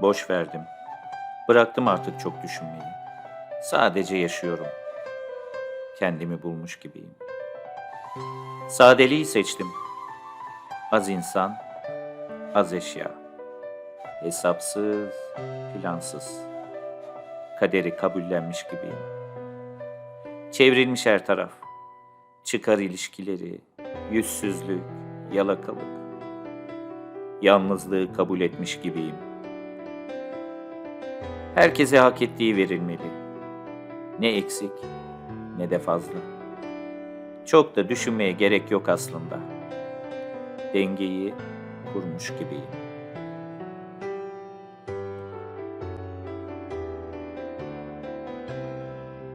Boş verdim. Bıraktım artık çok düşünmeyi. Sadece yaşıyorum. Kendimi bulmuş gibiyim. Sadeliği seçtim. Az insan, az eşya. Hesapsız, plansız. Kaderi kabullenmiş gibiyim.'' Çevrilmiş her taraf. Çıkar ilişkileri, yüzsüzlük, yalakalık. Yalnızlığı kabul etmiş gibiyim. Herkese hak ettiği verilmeli. Ne eksik ne de fazla. Çok da düşünmeye gerek yok aslında. Dengeyi kurmuş gibiyim.